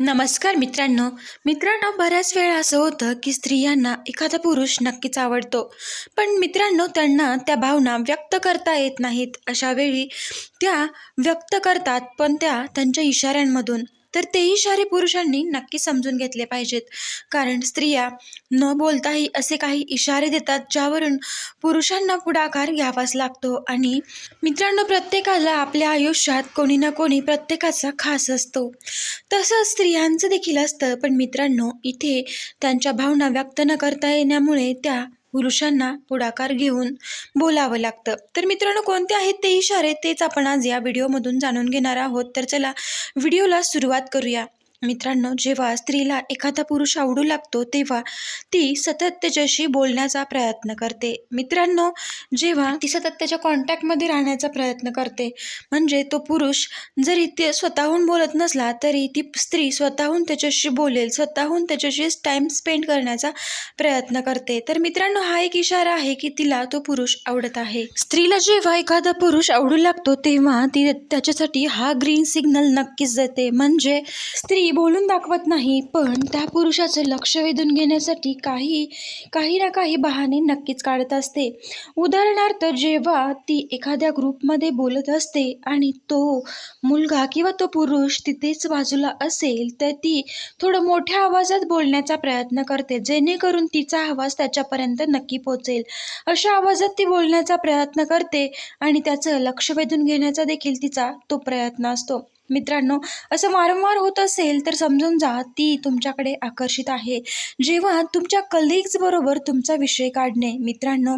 नमस्कार मित्रांनो. मित्रांनो बऱ्याच वेळा असं होतं की स्त्रियांना एखादा पुरुष नक्कीच आवडतो. पण मित्रांनो त्यांना त्या भावना व्यक्त करता येत नाहीत. अशा वेळी त्या व्यक्त करतात पण त्या त्यांच्या इशाऱ्यांमधून. तर ते इशारे पुरुषांनी नक्की समजून घेतले पाहिजेत. कारण स्त्रिया न बोलताही असे काही इशारे देतात ज्यावरून पुरुषांना पुढाकार घ्यावाच लागतो. आणि मित्रांनो प्रत्येकाला आपल्या आयुष्यात कोणी ना कोणी प्रत्येकाचा खास असतो. तसंच स्त्रियांचं देखील असतं पण मित्रांनो इथे त्यांच्या भावना व्यक्त न करता येण्यामुळे त्या पुरुषांना पुढाकार घेऊन बोलावं लागतं. तर मित्रांनो कोणते आहेत ते इशारे तेच आपण आज या व्हिडिओमधून जाणून घेणार आहोत. तर चला व्हिडिओला सुरुवात करूया. मित्रांनो जेव्हा स्त्रीला एखादा पुरुष आवडू लागतो तेव्हा ती सतत त्याच्याशी बोलण्याचा प्रयत्न करते. मित्रांनो जेव्हा ती सतत त्याच्या कॉन्टॅक्टमध्ये राहण्याचा प्रयत्न करते म्हणजे तो पुरुष जरी ते स्वतःहून बोलत नसला तरी ती स्त्री स्वतःहून त्याच्याशी बोलेल स्वतःहून त्याच्याशी टाईम स्पेंड करण्याचा प्रयत्न करते. तर मित्रांनो हा एक इशारा आहे की तिला तो पुरुष आवडत आहे. स्त्रीला जेव्हा एखादा पुरुष आवडू लागतो तेव्हा ती त्याच्यासाठी हा ग्रीन सिग्नल नक्कीच देते. म्हणजे स्त्री बोलून दाखवत नाही पण त्या पुरुषाचं लक्ष वेधून घेण्यासाठी काही काही ना काही बहाणे नक्कीच काढत असते. उदाहरणार्थ जेव्हा ती एखाद्या ग्रुपमध्ये बोलत असते आणि तो मुलगा किंवा तो पुरुष तिथेच बाजूला असेल तर ती थोडं मोठ्या आवाजात बोलण्याचा प्रयत्न करते जेणेकरून तिचा आवाज त्याच्यापर्यंत नक्की पोचेल अशा आवाजात ती बोलण्याचा प्रयत्न करते आणि त्याचं लक्ष वेधून घेण्याचा देखील तिचा तो प्रयत्न असतो. मित्रांनो असं वारंवार होत असेल तर समजून जा ती तुमच्याकडे आकर्षित आहे. जेव्हा तुमच्या कलिग्सबरोबर तुमचा विषय काढणे मित्रांनो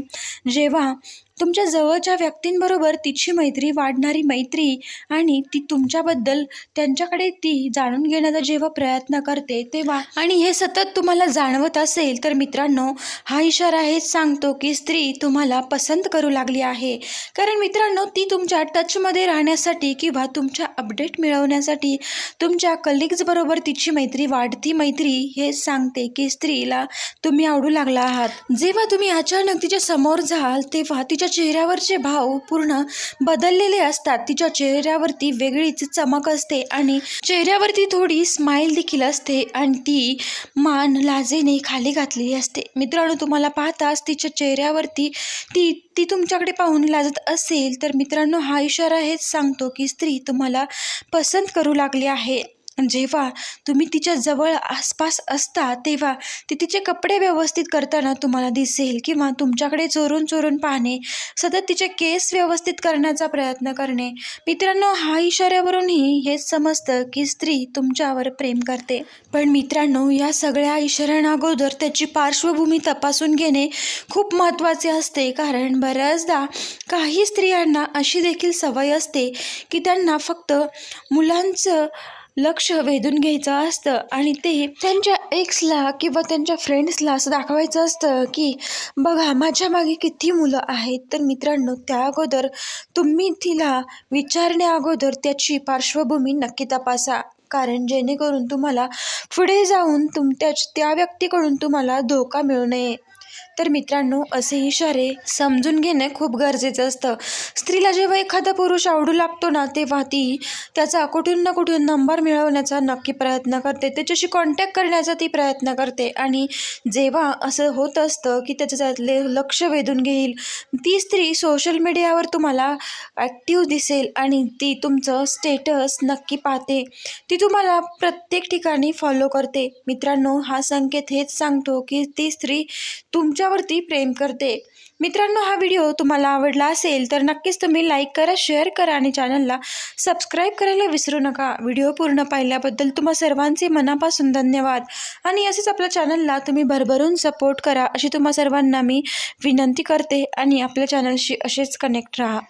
जेव्हा तुमच्या जवळच्या व्यक्तींबरोबर तिची मैत्री वाढणारी मैत्री आणि ती तुमच्याबद्दल त्यांच्याकडे ती जाणून घेण्याचा जेव्हा प्रयत्न करते तेव्हा आणि हे सतत तुम्हाला जाणवत असेल तर मित्रांनो हा इशारा हेच सांगतो की स्त्री तुम्हाला पसंत करू लागली आहे. कारण मित्रांनो ती तुमच्या टचमध्ये राहण्यासाठी किंवा तुमच्या अपडेट मिळवण्यासाठी तुमच्या कलिग्सबरोबर तिची मैत्री वाढती मैत्री हे सांगते की स्त्रीला तुम्ही आवडू लागला आहात. जेव्हा तुम्ही अचानक तिच्या समोर जाल तेव्हा तिच्या चेहऱ्यावरचे भाव पूर्ण बदललेले असतात. तिच्या चेहऱ्यावरती वेगळीच चमक असते आणि चेहऱ्यावरती थोडी स्माईल देखील असते आणि ती मान लाजेने खाली घातलेली असते. मित्रांनो तुम्हाला पाहताच तिच्या चेहऱ्यावरती ती ती तुमच्याकडे पाहून लाजत असेल तर मित्रांनो हा इशारा हेच सांगतो की स्त्री तुम्हाला पसंत करू लागली आहे. जेव्हा तुम्ही तिच्या जवळ आसपास असता तेव्हा ती तिचे कपडे व्यवस्थित करताना तुम्हाला दिसेल किंवा तुमच्याकडे चोरून चोरून पाहणे सतत तिचे केस व्यवस्थित करण्याचा प्रयत्न करणे. मित्रांनो हा इशाऱ्यावरूनही हेच समजतं की स्त्री तुमच्यावर प्रेम करते. पण मित्रांनो या सगळ्या इशाऱ्यांना अगोदर त्याची पार्श्वभूमी तपासून घेणे खूप महत्त्वाचे असते. कारण बऱ्याचदा काही स्त्रियांना अशी देखील सवय असते की त्यांना फक्त मुलांचं लक्ष वेधून घ्यायचं असतं आणि ते त्यांच्या एक्सला किंवा त्यांच्या फ्रेंड्सला असं दाखवायचं असतं की बघा माझ्या मागे किती मुलं आहेत. तर मित्रांनो त्या अगोदर तुम्ही तिला विचारण्या अगोदर त्याची पार्श्वभूमी नक्की तपासा. कारण जेणेकरून तुम्हाला पुढे जाऊन तुम त्या त्या व्यक्तीकडून तुम्हाला धोका मिळू नये. तर मित्रांनो असे इशारे समजून घेणे खूप गरजेचं असतं. स्त्रीला जेव्हा एखादा पुरुष आवडू लागतो ना तेव्हा ती त्याचा कुठून ना कुठून नंबर मिळवण्याचा नक्की प्रयत्न करते. त्याच्याशी कॉन्टॅक्ट करण्याचा ती प्रयत्न करते. आणि जेव्हा असं होत असतं की त्याचं त्यातले लक्ष वेधून घेईल ती स्त्री सोशल मीडियावर तुम्हाला ॲक्टिव्ह दिसेल आणि ती तुमचं स्टेटस नक्की पाहते. ती तुम्हाला प्रत्येक ठिकाणी फॉलो करते. मित्रांनो हा संकेत हेच सांगतो की ती स्त्री तुमच्या तुमच्यावरती प्रेम करते. मित्रांनो हा व्हिडिओ तुम्हाला आवडला असेल तर नक्कीच तुम्ही लाईक करा शेअर करा आणि चॅनलला सबस्क्राईब करायला विसरू नका. व्हिडिओ पूर्ण पाहिल्याबद्दल तुम्हा सर्वांचे मनापासून धन्यवाद. आणि असेच आपल्या चॅनलला तुम्ही भरभरून सपोर्ट करा अशी तुम्हा सर्वांना मी विनंती करते. आणि आपल्या चॅनलशी असेच कनेक्ट राहा.